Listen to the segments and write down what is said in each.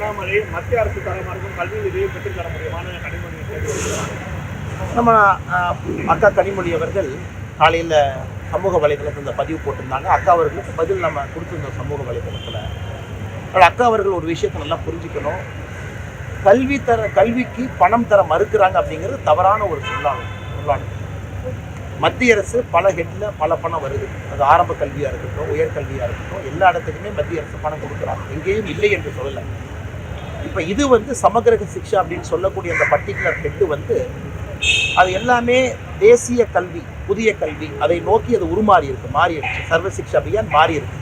அண்ணாமலை மத்திய அரசு தரமா கல்வி உதவியை பெற்றுத் தர முடியுமான கனிமொழி நம்ம அக்கா கனிமொழி அவர்கள் காலையில் சமூக வலைதளத்தில் இந்த பதிவு போட்டிருந்தாங்க. அக்கா அவர்களுக்கு பதில் நம்ம கொடுத்துருந்தோம் சமூக வலைதளத்தில். ஆனால் அக்கா அவர்கள் ஒரு விஷயத்தை நல்லா புரிஞ்சுக்கணும். கல்வி தர கல்விக்கு பணம் தர மறுக்கிறாங்க அப்படிங்கிறது தவறான ஒரு சொல்லாகும் சொல்லாகும் மத்திய அரசு பல ஹெட்டில் பல பணம் வருது. அது ஆரம்ப கல்வியாக இருக்கட்டும் உயர்கல்வியாக இருக்கட்டும் எல்லா இடத்துக்குமே மத்திய அரசு பணம் கொடுக்குறாங்க. எங்கேயும் இல்லை என்று சொல்லலை. இப்போ இது வந்து சமகிரக சிக்ஷா அப்படின்னு சொல்லக்கூடிய அந்த பர்டிகுலர் ஹெட்டு வந்து அது எல்லாமே தேசிய கல்வி புதிய கல்வி அதை நோக்கி அது உருமாறி இருக்கு மாறிடுச்சு சர்வ சிக்ஷா அபியான் மாறி இருக்கு.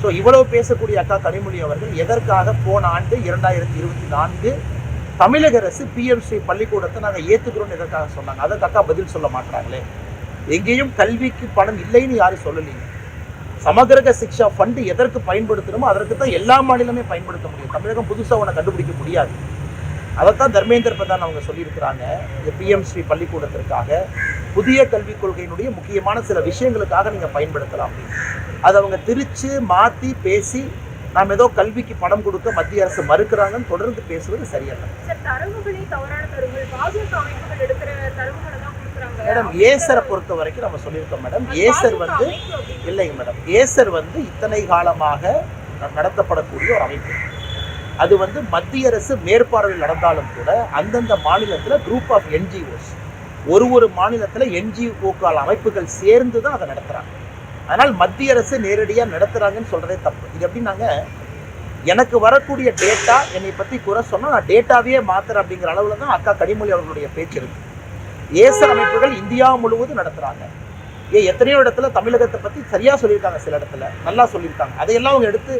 ஸோ இவ்வளவு பேசக்கூடிய அக்கா கனிமொழி அவர்கள் எதற்காக போன ஆண்டு இரண்டாயிரத்தி இருபத்தி நான்கு தமிழக அரசு பிஎம்சி பள்ளிக்கூடத்தை நாங்கள் ஏற்றுக்கிறோம்னு எதற்காக சொன்னாங்க? அதற்கு அக்கா பதில் சொல்ல மாட்டாங்களே எங்கேயும் கல்விக்கு பணம் இல்லைன்னு யாரும் சொல்லலைங்க சமகிரக சிக்ஷா ஃபண்டு எதற்கு பயன்படுத்தணுமோ அதற்கு தான் எல்லா மாநிலமே பயன்படுத்த முடியும். தமிழகம் புதுசாக ஒன்றை கண்டுபிடிக்க முடியாது. அதைத்தான் தர்மேந்திர பிரதான் அவங்க சொல்லியிருக்கிறாங்க. இந்த பிஎம்ஸ்ரீ பள்ளிக்கூடத்திற்காக புதிய கல்விக் கொள்கையினுடைய முக்கியமான சில விஷயங்களுக்காக நீங்கள் பயன்படுத்தலாம் அப்படின்னு. அதை அவங்க திரிச்சு மாற்றி பேசி நாம் ஏதோ கல்விக்கு பணம் கொடுக்க மத்திய அரசு மறுக்கிறாங்கன்னு தொடர்ந்து பேசுவது சரியல்ல. மேடம் ஏசரை பொறுத்த வரைக்கும் நம்ம சொல்லியிருக்கோம் மேடம். ஏசர் வந்து இல்லைங்க மேடம். ஏசர் வந்து இத்தனை காலமாக நடத்தப்படக்கூடிய ஒரு அமைப்பு. அது வந்து மத்திய அரசு மேற்பார்வையில் நடந்தாலும் கூட அந்தந்த மாநிலத்தில் குரூப் ஆஃப் என்ஜிஓஸ் ஒரு ஒரு மாநிலத்தில் என்ஜிஓக்கள் அமைப்புகள் சேர்ந்து தான் அதை நடத்துகிறாங்க அதனால் மத்திய அரசு நேரடியாக நடத்துகிறாங்கன்னு சொல்கிறதே தப்பு. இது எப்படின்னாங்க எனக்கு வரக்கூடிய டேட்டா என்னை பற்றி குறை சொன்னால் நான் டேட்டாவே மாத்துறேன் அப்படிங்கிற அளவில் தான் அக்கா கனிமொழி அவர்களுடைய பேச்சு இருக்குது ஏசர் அமைப்புகள் இந்தியா முழுவதும் நடத்துகிறாங்க ஏ எத்தனையோ இடத்துல தமிழகத்தை பற்றி சரியாக சொல்லியிருக்காங்க சில இடத்துல. நல்லா சொல்லியிருக்காங்க. அதையெல்லாம் அவங்க எடுத்து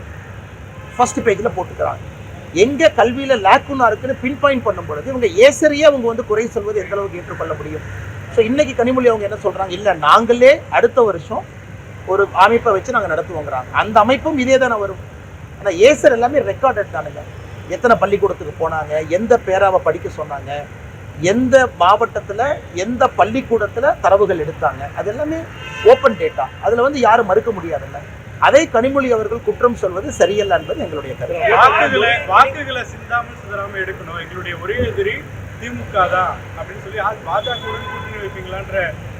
ஃபஸ்ட் பேஜில் போட்டுக்கிறாங்க. எங்கே கல்வியில் லேக்குன்னா இருக்குன்னு பின்பாயிண்ட் பண்ணும் பொழுது இவங்க ஏசரியே அவங்க வந்து குறை சொல்வது எந்த அளவுக்கு ஏற்றுக்கொள்ள முடியும்? ஸோ இன்னைக்கு கனிமொழி அவங்க என்ன சொல்கிறாங்க இல்லை நாங்களே அடுத்த வருஷம் ஒரு அமைப்பை வச்சு நாங்கள் நடத்துவோங்கிறாங்க. அந்த அமைப்பும் இதே தானே வரும். ஆனால் ஏசர் எல்லாமே ரெக்கார்டட் தானுங்க. எத்தனை பள்ளிக்கூடத்துக்கு போனாங்க எந்த பேராவை படிக்க சொன்னாங்க எந்த மாவட்டத்தில் எந்த பள்ளிக்கூடத்தில் தரவுகள் எடுத்தாங்க அது எல்லாமே ஓப்பன் டேட்டா அதில் வந்து யாரும் மறுக்க முடியாதுல்ல. அதை கனிமொழி அவர்கள் குற்றம் சொல்வது சரியல்ல என்பது எங்களுடைய கருத்து. வாக்குகளை வாக்குகளை சிந்தாமல் சிதறாம எடுக்கணும். எங்களுடைய ஒரே எதிரி திமுக தான் அப்படின்னு சொல்லி பாஜகவுடன் கூட்டணி வைப்பீங்களான்ற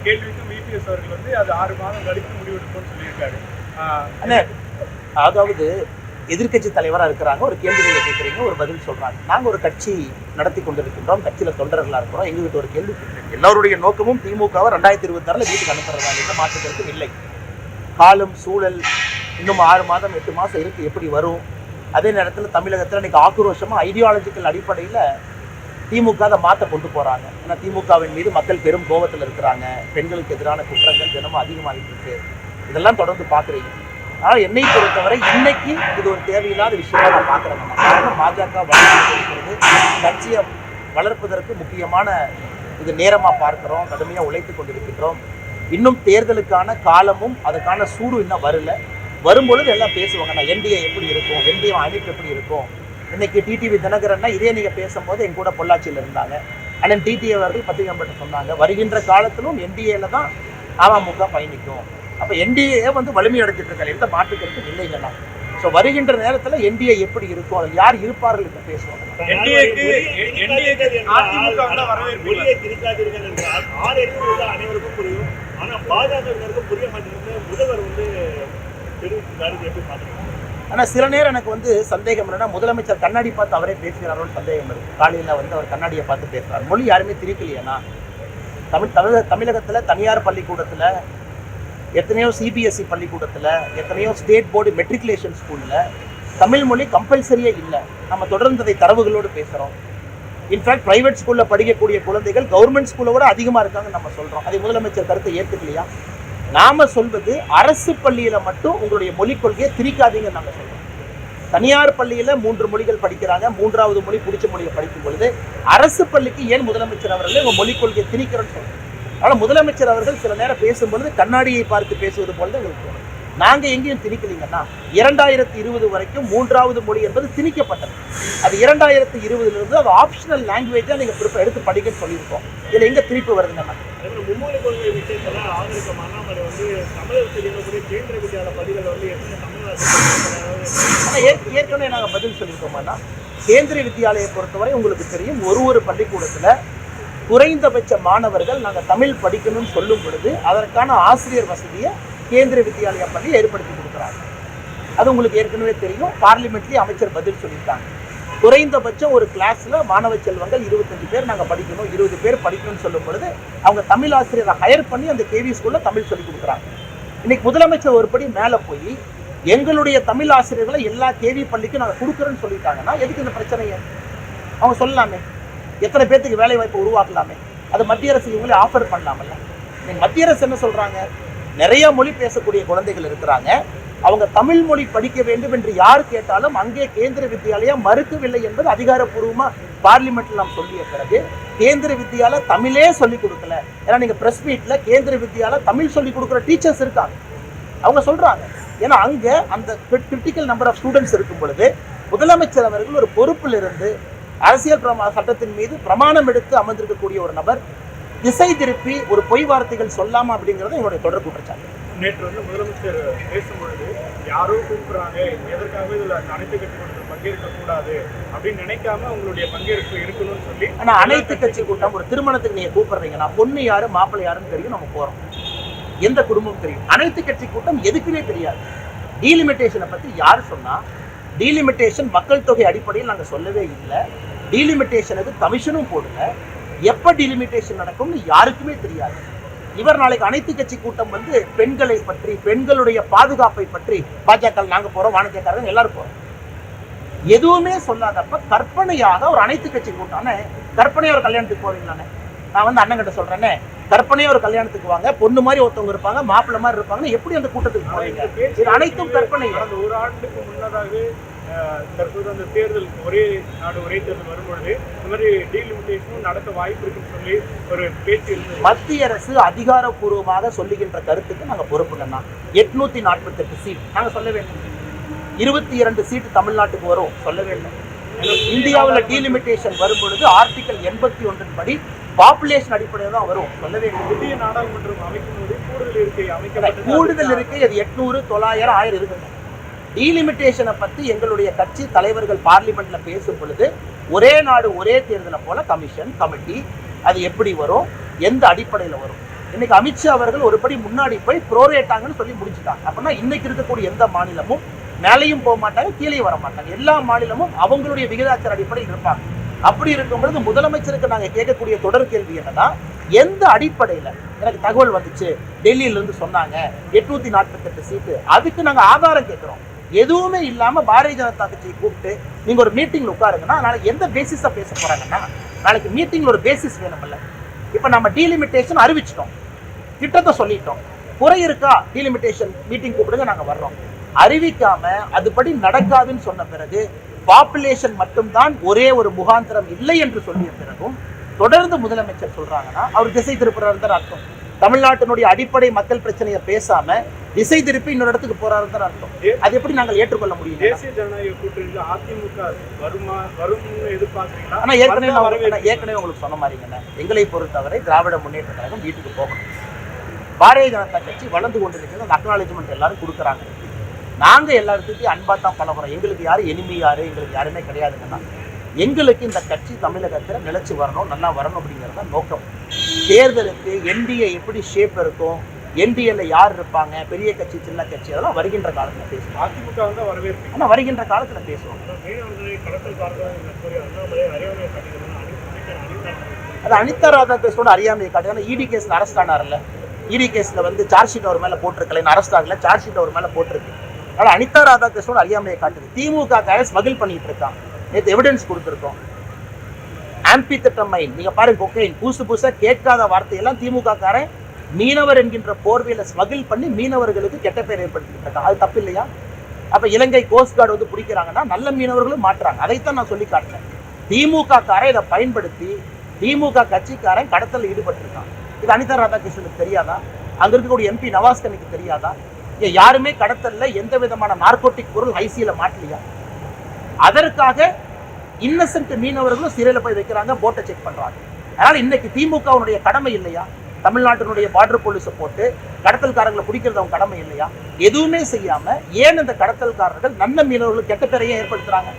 கேள்விக்கும் விபிஎஸ் அவர்கள் வந்து அது ஆறு மாதம் கழித்து முடிவெடுப்போம்னு சொல்லியிருக்காரு. அதாவது எதிர்க்கட்சி தலைவராக இருக்கிறாங்க. ஒரு கேள்விகளை கேட்குறீங்க ஒரு பதில் சொல்கிறாங்க நாங்கள் ஒரு கட்சி நடத்தி கொண்டிருக்கின்றோம். கட்சியில் தொண்டர்களாக இருக்கிறோம். எங்ககிட்ட ஒரு கேள்வி எல்லோருடைய நோக்கமும் திமுகவை ரெண்டாயிரத்தி இருபத்தாறில் வீட்டுக்கு அனுப்புறதா எந்த மாற்றத்திற்கு இல்லை. காலம் சூழல் இன்னும் ஆறு மாதம் எட்டு மாதம் இருக்குது எப்படி வரும்? அதே நேரத்தில் தமிழகத்தில் இன்றைக்கி ஆக்ரோஷமாக ஐடியாலஜிக்கல் அடிப்படையில் திமுக அதை மாற்ற கொண்டு போகிறாங்க ஏன்னா திமுகவின் மீது மக்கள் பெரும் கோபத்தில் இருக்கிறாங்க. பெண்களுக்கு எதிரான குற்றங்கள் தினமும் அதிகமாகிட்டு இருக்கு. இதெல்லாம் தொடர்ந்து பார்க்குறீங்க. ஆனால் என்னை பொறுத்தவரை இன்னைக்கு இது ஒரு தேவையில்லாத விஷயமா நான் பார்க்குறேன். காரணம் பாஜக வளர்ந்து கட்சியை வளர்ப்பதற்கு முக்கியமான இது நேரமாக பார்க்குறோம். கடுமையாக உழைத்து கொண்டிருக்கின்றோம். இன்னும் தேர்தலுக்கான காலமும் அதுக்கான சூடு இன்னும் வரல. வரும்பொழுது எல்லாம் பேசுவாங்க. நான் என்டிஏ எப்படி இருக்கும்? என்டிஏ அமைப்பு எப்படி இருக்கும்? இன்னைக்கு டிடிவி தினகரன்னா இதே நீங்கள் பேசும்போது என் கூட பொள்ளாச்சியில் இருந்தாங்க. அண்ணன் டிடிஏ அவர்கள் பத்திரிகை சொன்னாங்க. வருகின்ற காலத்திலும் என்டிஏல தான் அமமுக பயணிக்கும். அப்போ என்டிஏ வந்து வலிமை அடைஞ்சிட்டு இருக்காங்க எந்த மாற்றுக்கருத்தும் இல்லைங்கண்ணா ஸோ வருகின்ற நேரத்தில் என்டிஏ எப்படி இருக்கும்? அதில் யார் இருப்பார்கள் என்று பேசுவாங்க அனைவருக்கும் புரியும். ஆனா பாஜகவினருக்கும் புரிய மாட்டேங்குது முதல்வர் வந்து எப்படி பாக்குறீங்க ஆனால் சில நேரம் எனக்கு வந்து சந்தேகம் என்னன்னா முதலமைச்சர் கண்ணாடி பார்த்து அவரே பேசுகிறாரோன்னு சந்தேகம் இருக்கு. காலையில் வந்து அவர் கண்ணாடியை பார்த்து பேசுகிறார் மொழி யாருமே திரிக்கலையாண்ணா தமிழ் தமிழக தமிழகத்தில் தனியார் பள்ளிக்கூடத்தில் எத்தனையோ சிபிஎஸ்சி பள்ளிக்கூடத்தில் எத்தனையோ ஸ்டேட் போர்டு மெட்ரிகுலேஷன் ஸ்கூலில் தமிழ் மொழி கம்பல்சரியே இல்லை. நம்ம தொடர்ந்து அதை தரவுகளோடு பேசுகிறோம் இன்ஃபேக்ட் பிரைவேட் ஸ்கூலில் படிக்கக்கூடிய குழந்தைகள் கவர்மெண்ட் ஸ்கூலை விட அதிகமாக இருக்காங்கன்னு நம்ம சொல்கிறோம் அதை முதலமைச்சர் கருத்தை ஏற்றுக்கலையா நாம சொல்வது அரசு பள்ளியில் மட்டும் உங்களுடைய மொழிக் கொள்கையை திரிக்காதீங்கன்னு நாங்கள் சொல்கிறோம் தனியார் பள்ளியில் மூன்று மொழிகள் படிக்கிறாங்க. மூன்றாவது மொழி பிடிச்ச மொழியை படிக்கும் பொழுது அரசு பள்ளிக்கு ஏன் முதலமைச்சர் அவர்கள் உங்கள் மொழிக் கொள்கையை திணிக்கிறோன்னு சொல்கிறோம் அதனால முதலமைச்சர் அவர்கள் சில நேரம் பேசும்பொழுது கண்ணாடியை பார்த்து பேசுவது போல தான் எங்களுக்கு தோணும் நாங்க எங்கேயும் திணிக்கலீங்கன்னா இரண்டாயிரத்தி இருபது வரைக்கும் மூன்றாவது மொழி என்பது திணிக்கப்பட்டது. அது இரண்டாயிரத்தி இருபதுல இருந்து அது ஆப்ஷனல் லாங்குவேஜா நீங்க திருப்ப எடுத்து படிக்கன்னு சொல்லியிருக்கோம். இதுல எங்க திருப்பி வருதுங்கன்னா அதே மாதிரி மும்மொழி கொள்கை விஷயத்துல ஆதரிக்கும் அண்ணாமலை வந்து தமிழகத்தில் இருக்கக்கூடிய கேந்திர வித்யாலய பள்ளிகள் வந்து எத்தனை தமிழ்நாட்டில் ஆனா ஏற்- ஏற்கனவே நாங்க பதில் சொல்லியிருக்கோம்னா கேந்திரிய வித்யாலயை பொறுத்தவரை உங்களுக்கு தெரியும் ஒரு ஒரு பள்ளிக்கூடத்துல குறைந்தபட்ச மாணவர்கள் நாங்கள் தமிழ் படிக்கணும்னு சொல்லும் பொழுது அதற்கான ஆசிரியர் வசதியை கேந்திர வித்யாலயா பள்ளி ஏற்படுத்தி கொடுக்குறாங்க. அது உங்களுக்கு ஏற்கனவே தெரியும். பார்லிமெண்ட்லேயும் அமைச்சர் பதில் சொல்லியிருக்காங்க. குறைந்தபட்சம் ஒரு கிளாஸில் மாணவ செல்வங்கள் இருபத்தஞ்சு பேர் நாங்கள் படிக்கணும் இருபது பேர் படிக்கணும்னு சொல்லும் பொழுது அவங்க தமிழ் ஆசிரியரை ஹையர் பண்ணி அந்த கேவி ஸ்கூலில் தமிழ் சொல்லி கொடுக்குறாங்க. இன்னைக்கு முதலமைச்சர் ஒருபடி மேலே போய் எங்களுடைய தமிழ் ஆசிரியர்களை எல்லா கேவி பள்ளிக்கும் நாங்கள் கொடுக்குறோன்னு சொல்லிட்டாங்கன்னா எதுக்கு இந்த பிரச்சனையை? அவங்க சொல்லலாமே. எத்தனை பேர்த்துக்கு வேலை வாய்ப்பு உருவாக்கலாமே? அது மத்திய அரசு இவங்களே ஆஃபர் பண்ணலாமல்ல? மத்திய அரசு என்ன சொல்கிறாங்க நிறைய மொழி பேசக்கூடிய குழந்தைகள் இருக்கிறாங்க. அவங்க தமிழ் மொழி படிக்க வேண்டும் என்று யார் கேட்டாலும் அங்கே கேந்திர வித்யாலயா மறுக்கவில்லை என்பது அதிகாரப்பூர்வமாக பார்லிமெண்ட்டில் நாம் சொல்லிய பிறகு கேந்திர வித்யாலயா தமிழே சொல்லிக் கொடுக்கல. ஏன்னா நீங்கள் ப்ரெஸ் மீட்டில் கேந்திர வித்யாலயா தமிழ் சொல்லிக் கொடுக்குற டீச்சர்ஸ் இருக்காங்க. அவங்க சொல்கிறாங்க ஏன்னா அங்கே அந்த கிரிட்டிக்கல் நம்பர் ஆஃப் ஸ்டூடெண்ட்ஸ் இருக்கும் பொழுது முதலமைச்சர் அவர்கள் ஒரு பொறுப்பில் இருந்து அரசியல் பிரமா சட்டத்தின் மீது பிரமாணம் எடுத்து அமர்ந்திருக்கக்கூடிய ஒரு நபர் திசை திருப்பி ஒரு பொய் வார்த்தைகள் சொல்லாமா அப்படிங்கிறது எங்களுடைய தொடர் குற்றச்சாட்டு நேற்று வந்து முதலமைச்சர் பேசும்பொழுது யாரோ கூப்பிடுறாங்க எதற்காக இதுல அனைத்து கட்சி கூட்டத்தில் பங்கேற்க கூடாது அப்படின்னு நினைக்காம உங்களுடைய பங்கேற்பு இருக்கணும்னு சொல்லி ஆனா அனைத்து கட்சி கூட்டம் ஒரு திருமணத்துக்கு நீங்க கூப்பிடுறீங்கன்னா பொண்ணு யாரு மாப்பிள்ளை யாருன்னு தெரியும் நம்ம போறோம். எந்த குடும்பம் தெரியும். அனைத்து கட்சி கூட்டம் எதுக்குமே தெரியாது. டீலிமிட்டேஷனை பத்தி யார் சொன்னா டீலிமிட்டேஷன் மக்கள் தொகை அடிப்படையில் நாங்க சொல்லவே இல்லை. டீலிமிட்டேஷனுக்கு கமிஷனும் போடுங்க. எப்போ டீலிமிட்டேஷன் நடக்கும்னு யாருக்குமே தெரியாது. இவர் நாளைக்கு அனைத்து கட்சி கூட்டம் வந்து பெண்களை பற்றி பெண்களுடைய பாதுகாப்பை பற்றி பாஜக நாங்க போறோம் வாணிஜக்காரங்க எல்லாரும் போகிறோம் எதுவுமே சொல்லாதப்ப கற்பனையாக ஒரு அனைத்து கட்சி கூட்டம் கற்பனையாக ஒரு கல்யாணத்துக்கு போவீங்களானே நான் வந்து அண்ணங்கிட்ட சொல்கிறேனே சொல்றேனே ஒரு கல்யாணத்துக்கு வாங்க பொண்ணு மாதிரி ஒருத்தவங்க இருப்பாங்க மாப்பிள்ளை மாதிரி இருப்பாங்க எப்படி அந்த கூட்டத்துக்கு போவீங்க இது அனைத்தும் கற்பனை. ஒரு ஆண்டுக்கு முன்னதாக தற்போது அந்த தேர்தல் ஒரே நாடு ஒரே தேர்தல் வரும்பொழுது இந்த மாதிரி டீலிமிட்டேஷனும் நடக்க வாய்ப்பு இருக்குன்னு சொல்லி ஒரு பேச்சு இருந்தது. மத்திய அரசு அதிகாரப்பூர்வமாக சொல்லுகின்ற கருத்துக்கு நாங்க பொறுப்புங்கண்ணா எட்நூத்தி நாற்பத்தெட்டு சீட் நாங்க சொல்ல வேண்டும். இருபத்தி இரண்டு சீட்டு தமிழ்நாட்டுக்கு வரும். சொல்ல வேண்டும். இந்தியாவில் டீலிமிட்டேஷன் வரும் பொழுது ஆர்டிகல் எண்பத்தி ஒன்றின் படி பாப்புலேஷன் அடிப்படையில் தான் வரும். சொல்ல வேண்டும். புதிய நாடாளுமன்றம் அமைக்கும் போது கூடுதல் இருக்கை அமைக்கப்பட்டது கூடுதல் இருக்கு அது எட்நூறு தொள்ளாயிரம் ஆயிரம் இருக்குங்க. டீலிமிட்டேஷனை பற்றி எங்களுடைய கட்சி தலைவர்கள் பார்லிமெண்ட்டில் பேசும் பொழுது ஒரே நாடு ஒரே தேர்தலை போல கமிஷன் கமிட்டி அது எப்படி வரும்? எந்த அடிப்படையில் வரும்? இன்னைக்கு அமித்ஷா அவர்கள் ஒருபடி முன்னாடி போய் ப்ரோரேட்டாங்கன்னு சொல்லி முடிச்சுட்டாங்க. அப்படின்னா இன்னைக்கு இருக்கக்கூடிய எந்த மாநிலமும் மேலேயும் போக மாட்டாங்க கீழே வர மாட்டாங்க. எல்லா மாநிலமும் அவங்களுடைய விகிதாச்சார அடிப்படையில் இருப்பாங்க. அப்படி இருக்கும் பொழுது முதலமைச்சருக்கு நாங்கள் கேட்கக்கூடிய தொடர் கேள்வி என்னன்னா எந்த அடிப்படையில்? எனக்கு தகவல் வந்துச்சு. டெல்லியிலேருந்து சொன்னாங்க எட்நூத்தி நாற்பத்தெட்டு சீட்டு. அதுக்கு நாங்கள் ஆதாரம் கேட்குறோம். எதுவுமே இல்லாமல் பாரதிய ஜனதா கட்சியை கூப்பிட்டு நீங்கள் ஒரு மீட்டிங்கில் உட்காருங்கன்னா நாளைக்கு எந்த பேசிஸாக பேச போறாங்கன்னா நாளைக்கு மீட்டிங்கில் ஒரு பேசிஸ் வேணும்ல. இப்போ நம்ம டீலிமிட்டேஷன் அறிவிச்சிட்டோம். திட்டத்தை சொல்லிட்டோம். குறை இருக்கா? டீலிமிட்டேஷன் மீட்டிங் கூப்பிடுங்க நாங்கள் வர்றோம். அறிவிக்காம அதுபடி நடக்காதுன்னு சொன்ன பிறகு பாப்புலேஷன் மட்டும்தான் ஒரே ஒரு முகாந்திரம் இல்லை என்று சொல்லிய பிறகும் தொடர்ந்து முதலமைச்சர் சொல்றாங்கன்னா அவர் திசை திருப்புறாரு தான் அர்த்தம். தமிழ்நாட்டினுடைய அடிப்படை மக்கள் பிரச்சனையை பேசாம திசை திருப்பி இன்னொரு இடத்துக்கு போறாரு தான் அர்த்தம். அது எப்படி நாங்கள் ஏற்றுக்கொள்ள முடியும்? தேசிய ஜனநாயக கூட்டணியில் அதிமுக வருமா வரும்னு எதிர்பார்க்குறீங்களா? ஆனா ஏற்கனவே நான் ஏற்கனவே உங்களுக்கு சொன்ன மாதிரிங்கண்ணே எங்களை பொறுத்தவரை திராவிட முன்னேற்ற கழகம் வீட்டுக்கு போகணும். பாரதிய ஜனதா கட்சி வளர்ந்து கொண்டிருக்கிறது அந்த அக்னாலேஜ்மெண்ட் எல்லாரும் கொடுக்குறாங்க. நாங்க எல்லாத்துக்கும் அன்பா தான் பழகுறோம். எங்களுக்கு யாரும் எனிமி யாரு எங்களுக்கு யாருமே கிடையாதுங்கண்ணா எங்களுக்கு இந்த கட்சி தமிழகத்துல நிலைச்சு வரணும் நல்லா வரணும் அப்படிங்கிறது தான் நோக்கம். தேர்தலுக்கு என்டிஏ எப்படி ஷேப் இருக்கும் என்டிஏல யார் இருப்பாங்க பெரிய கட்சி சின்ன கட்சி அதெல்லாம் வருகின்ற காலத்துல பேசுவோம். அதிமுக வந்து வரவேற்பு. ஆனா வருகின்ற காலத்துல பேசுவோம். அறியாமையை அனிதா அது அனிதா ராதாகிருஷ்ணனோட அறியாமையை காட்டு ஏன்னா இடி கேஸ்ல அரெஸ்ட் ஆனார்ல. இடி கேஸ்ல வந்து சார்ஜ் ஷீட் அவர் மேல போட்டிருக்கல இன்னும் அரெஸ்ட் ஆகல சார்ஜ் ஷீட் அவர் மேல போட்டிருக்கு. அதனால அனிதா ராதாகிருஷ்ணனோட அறியாமையை காட்டுது. திமுக காரன் ஸ்மகிள் பண்ணிட்டு இருக்கான். நேற்று எவிடன்ஸ் கொடுத்துருக்கோம். ஆம்பி திட்டமைன் நீங்க பாருங்க கொக்கைன் புதுசு புதுசா கேட்காத வார்த்தையெல்லாம் திமுக காரன் மீனவர் என்கின்ற போர்வையில ஸ்மகிள் பண்ணி மீனவர்களுக்கு கெட்ட பேர் ஏற்படுத்திட்டு அது தப்பு இல்லையா? அப்ப இலங்கை கோஸ்ட் கார்டு வந்து பிடிக்கிறாங்கன்னா நல்ல மீனவர்களும் மாற்றுறாங்க அதைத்தான் நான் சொல்லி காட்டுறேன். திமுக காரன் இதை பயன்படுத்தி திமுக கட்சிக்காரன் கடத்தலில் ஈடுபட்டிருக்கான். இது அனிதா ராதாகிருஷ்ணனுக்கு தெரியாதா? அங்க இருக்கக்கூடிய எம்பி நவாஸ்கனுக்கு தெரியாதா? யாருமே கடத்தல்ல எந்த விதமான நார்கோட்டிக் பொருள் ஐசியில மாட்டலையா? அதற்காக இன்னசென்ட் மீனவர்களும் சிறையில போய் வைக்கிறாங்க போட்டை செக் பண்றாங்க. அதனால இன்னைக்கு திமுகவுடைய கடமை இல்லையா? தமிழ்நாட்டினுடைய பார்டர் போலீஸை போட்டு கடத்தல்காரங்களை பிடிக்கிறது அவங்க கடமை இல்லையா? எதுவுமே செய்யாம ஏன் இந்த கடத்தல்காரர்கள் நல்ல மீனவர்களுக்கு கெட்ட பெறையை ஏற்படுத்துறாங்க?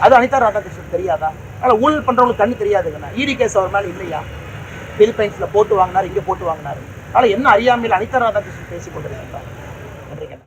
அது அனிதா ராதாகிருஷ்ணன் தெரியாதா? அதனால் ஊழல் பண்றவங்களுக்கு கண்ணு தெரியாதுங்கண்ணா ஈடி கேஸ் அவர் மேல இல்லையா? பிலிப்பைன்ஸ்ல போட்டு வாங்கினார் இங்க போட்டு வாங்கினார். அதனால என்ன அறியாமையில் அனிதா ராதாகிருஷ்ணன் பேசிக் கொண்டிருக்கின்றார்?